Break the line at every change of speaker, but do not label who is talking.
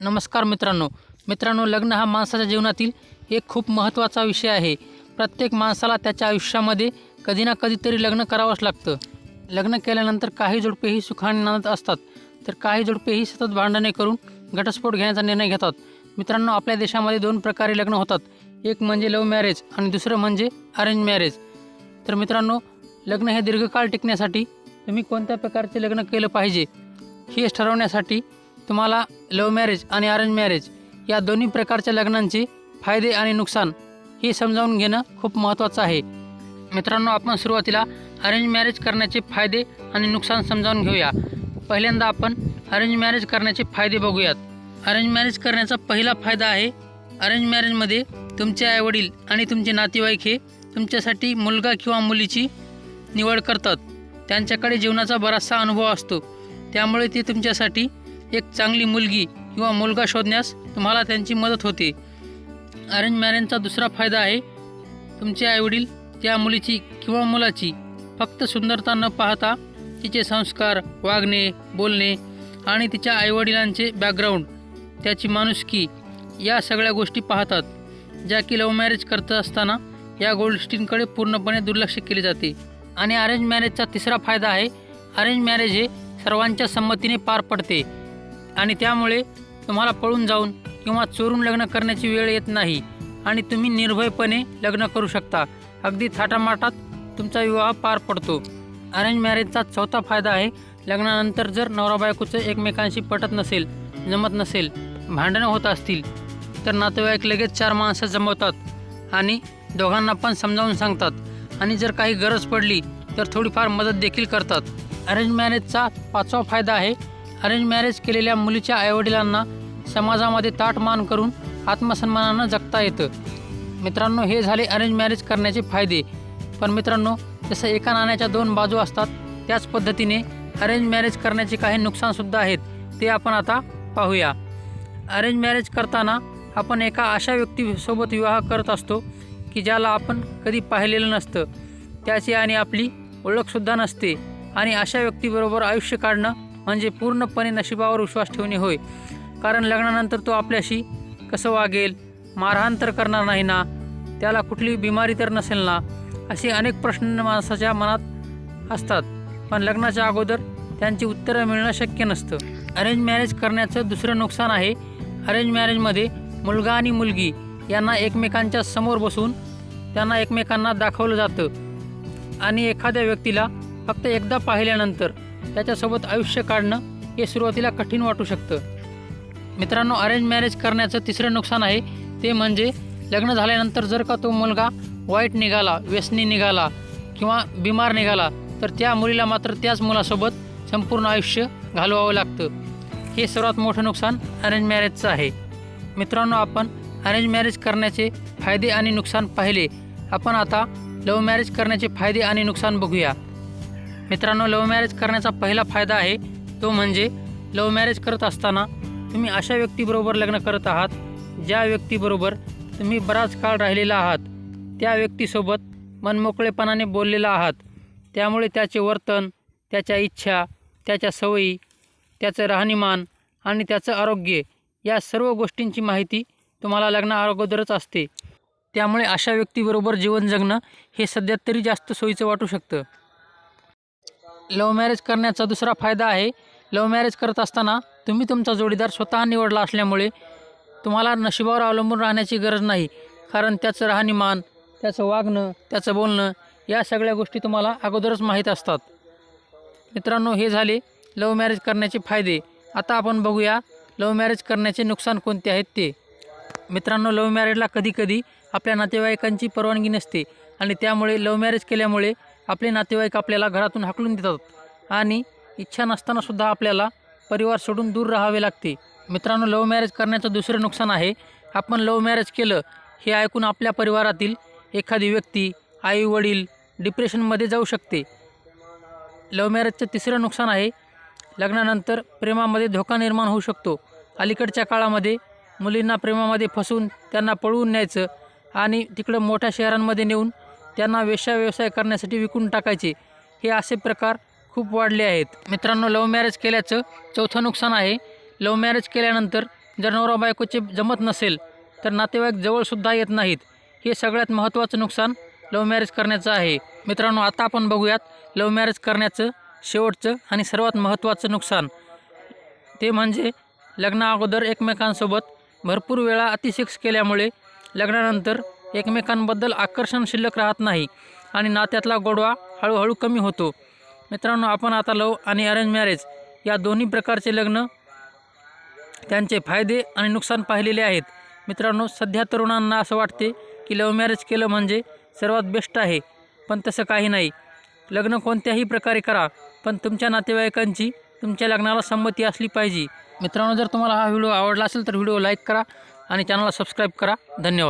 नमस्कार मित्रांनो. मित्रांनो लग्न हा माणसाच्या जीवनातील एक खूप महत्त्वाचा विषय आहे. प्रत्येक माणसाला त्याच्या आयुष्यामध्ये कधी ना कधीतरी लग्न करावंच लागतं. लग्न केल्यानंतर काही जोडपेही सुखाने नांदत असतात. तर काही जोडपेही सतत भांडणे करून घटस्फोट घेण्याचा निर्णय घेतात. मित्रांनो आपल्या देशामध्ये दोन प्रकारे लग्न होतात. एक म्हणजे लव्ह मॅरेज आणि दुसरं म्हणजे अरेंज मॅरेज तर मित्रांनो लग्न हे दीर्घकाळ टिकण्यासाठी तुम्ही कोणत्या प्रकारचे लग्न केलं पाहिजे? हे ठरवण्यासाठी तुम्हाला लव्ह मॅरेज आणि अरेंज मॅरेज या दोन्ही प्रकारच्या लग्नांचे फायदे आणि नुकसान हे समजावून घेणं खूप महत्त्वाचं आहे. मित्रांनो आपण सुरुवातीला अरेंज मॅरेज करण्याचे फायदे आणि नुकसान समजावून घेऊया. पहिल्यांदा आपण अरेंज मॅरेज करण्याचे फायदे बघूयात. अरेंज मॅरेज करण्याचा पहिला फायदा आहे अरेंज मॅरेजमध्ये तुमचे आईवडील आणि तुमचे नातेवाईक हे तुमच्यासाठी मुलगा किंवा मुलीची निवड करतात. त्यांच्याकडे जीवनाचा बराचसा अनुभव असतो. त्यामुळे ते तुमच्यासाठी एक चांगली मुलगी किंवा मुलगा शोधण्यास तुम्हाला त्यांची मदत होते. अरेंज मॅरेजचा दुसरा फायदा आहे तुमचे आईवडील त्या मुलीची किंवा मुलाची फक्त सुंदरता न पाहता तिचे संस्कार वागणे बोलणे आणि तिच्या आईवडिलांचे बॅकग्राऊंड त्याची माणुसकी या सगळ्या गोष्टी पाहतात ज्या की लव्ह मॅरेज करत असताना या गोष्टींकडे पूर्णपणे दुर्लक्ष केले जाते. आणि अरेंज मॅरेजचा तिसरा फायदा आहे अरेंज मॅरेज हे सर्वांच्या संमतीने पार पडते. आणि त्यामुळे तुम्हाला पळून जाऊन किंवा चोरून लग्न करण्याची वेळ येत नाही आणि तुम्ही निर्भयपणे लग्न करू शकता. अगदी थाटामाटात तुमचा विवाह पार पडतो. अरेंज मॅरेजचा चौथा फायदा आहे लग्नानंतर जर नवरा बायकोचं एकमेकांशी पटत नसेल जमत नसेल भांडणं होत असतील तर नातेवाईक लगेच चार माणसं जमवतात आणि दोघांना पण समजावून सांगतात. आणि जर काही गरज पडली तर थोडीफार मदत देखील करतात. अरेंज मॅरेजचा पाचवा फायदा आहे अरेंज मॅरेज केलेल्या मुलीच्या आईवडिलांना समाजामध्ये ताट मान करून आत्मसन्मानानं जगता येतं. मित्रांनो हे झाले अरेंज मॅरेज करण्याचे फायदे. पण मित्रांनो जसं एका नाण्याच्या दोन बाजू असतात त्याच पद्धतीने अरेंज मॅरेज करण्याचे काही नुकसानसुद्धा आहेत ते आपण आता पाहूया. अरेंज मॅरेज करताना आपण एका अशा व्यक्तीसोबत विवाह करत असतो की ज्याला आपण कधी पाहिलेलं नसतं. त्याची आणि आपली ओळखसुद्धा नसते आणि अशा व्यक्तीबरोबर आयुष्य काढणं म्हणजे पूर्णपणे नशिबावर विश्वास ठेवणे होय. कारण लग्नानंतर तो आपल्याशी कसं वागेल मारहाण तर करणार नाही ना त्याला कुठली बिमारी तर नसेल ना असे अनेक प्रश्न माणसाच्या मनात असतात. पण लग्नाच्या अगोदर त्यांची उत्तरं मिळणं शक्य नसतं. अरेंज मॅरेज करण्याचं दुसरं नुकसान आहे अरेंज मॅरेजमध्ये मुलगा आणि मुलगी यांना एकमेकांच्या समोर बसून त्यांना एकमेकांना दाखवलं जातं. आणि एखाद्या व्यक्तीला फक्त एकदा पाहिल्यानंतर त्याच्यासोबत आयुष्य काढणं हे सुरुवातीला कठीण वाटू शकतं. मित्रांनो अरेंज मॅरेज करण्याचं तिसरं नुकसान आहे ते म्हणजे लग्न झाल्यानंतर जर का तो मुलगा वाईट निघाला व्यसनी निघाला किंवा बिमार निघाला तर त्या मुलीला मात्र त्याच मुलासोबत संपूर्ण आयुष्य घालवावं लागतं. हे सर्वात मोठं नुकसान अरेंज मॅरेजचं आहे. मित्रांनो आपण अरेंज मॅरेज करण्याचे फायदे आणि नुकसान पाहिले. आपण आता लव्ह मॅरेज करण्याचे फायदे आणि नुकसान बघूया. मित्रांनो लव्ह मॅरेज करण्याचा पहिला फायदा आहे तो म्हणजे लव्ह मॅरेज करत असताना तुम्ही अशा व्यक्तीबरोबर लग्न करत आहात ज्या व्यक्तीबरोबर तुम्ही बराच काळ राहिलेला आहात त्या व्यक्तीसोबत मनमोकळेपणाने बोललेला आहात. त्यामुळे त्याचे वर्तन त्याच्या इच्छा त्याच्या सवयी त्याचं राहणीमान आणि त्याचं आरोग्य या सर्व गोष्टींची माहिती तुम्हाला लग्ना अगोदरच असते. त्यामुळे अशा व्यक्तीबरोबर जीवन जगणं हे सध्या तरी जास्त सोयीचं वाटू शकतं. लव्ह मॅरेज करण्याचा दुसरा फायदा आहे. लव्ह मॅरेज करत असताना तुम्ही तुमचा जोडीदार स्वतः निवडला असल्यामुळे तुम्हाला नशिबावर अवलंबून राहण्याची गरज नाही. कारण त्याचं राहणीमान त्याचं वागणं त्याचं बोलणं या सगळ्या गोष्टी तुम्हाला अगोदरच माहीत असतात. मित्रांनो हे झाले लव्ह मॅरेज करण्याचे फायदे. आता आपण बघूया लव्ह मॅरेज करण्याचे नुकसान कोणते आहेत ते. मित्रांनो लव्ह मॅरेजला कधीकधी आपल्या नातेवाईकांची परवानगी नसते आणि त्यामुळे लव्ह मॅरेज केल्यामुळे आपले नातेवाईक आपल्याला घरातून हाकलून देतात. आणि इच्छा नसतानासुद्धा आपल्याला परिवार सोडून दूर राहावे लागते. मित्रांनो लव्ह मॅरेज करण्याचं दुसरं नुकसान आहे आपण लव्ह मॅरेज केलं हे ऐकून आपल्या परिवारातील एखादी व्यक्ती आई वडील डिप्रेशनमध्ये जाऊ शकते. लव्ह मॅरेजचं तिसरं नुकसान आहे लग्नानंतर प्रेमामध्ये धोका निर्माण होऊ शकतो. अलीकडच्या काळामध्ये मुलींना प्रेमामध्ये फसवून त्यांना पळवून न्यायचं आणि तिकडं मोठ्या शहरांमध्ये नेऊन त्यांना वेश्या व्यवसाय करण्यासाठी विकून टाकायचे. हे असे प्रकार खूप वाढले आहेत. मित्रांनो लव्ह मॅरेज केल्याचं चौथं नुकसान आहे. लव्ह मॅरेज केल्यानंतर जर नवरा बायकोचे जमत नसेल तर नातेवाईक जवळसुद्धा येत नाहीत. हे सगळ्यात महत्त्वाचं नुकसान लव्ह मॅरेज करण्याचं आहे. मित्रांनो आता आपण बघूयात लव्ह मॅरेज करण्याचं शेवटचं आणि सर्वात महत्त्वाचं नुकसान. ते म्हणजे लग्ना अगोदर एकमेकांसोबत भरपूर वेळा अतिसेक्स केल्यामुळे लग्नानंतर एकमेकांबद्दल आकर्षण शिल्लक राहत नाही आणि नात्यातला गोडवा हळूहळू कमी होतो. मित्रांनो आपण आता लव आणि अरेंज मॅरेज या दोन्ही प्रकारचे लग्न त्यांचे फायदे आणि नुकसान पाहिलेले आहेत. मित्रांनो सध्या तरुणांना असं वाटते की लव्ह मॅरेज केलं म्हणजे सर्वात बेस्ट आहे पण तसं काही नाही. लग्न कोणत्याही प्रकारे करा पण तुमच्या नातेवाईकांची तुमच्या लग्नाला संमती असली पाहिजे. मित्रांनो जर तुम्हाला हा व्हिडिओ आवडला असेल तर व्हिडिओ लाईक करा आणि चॅनलला सबस्क्राईब करा. धन्यवाद.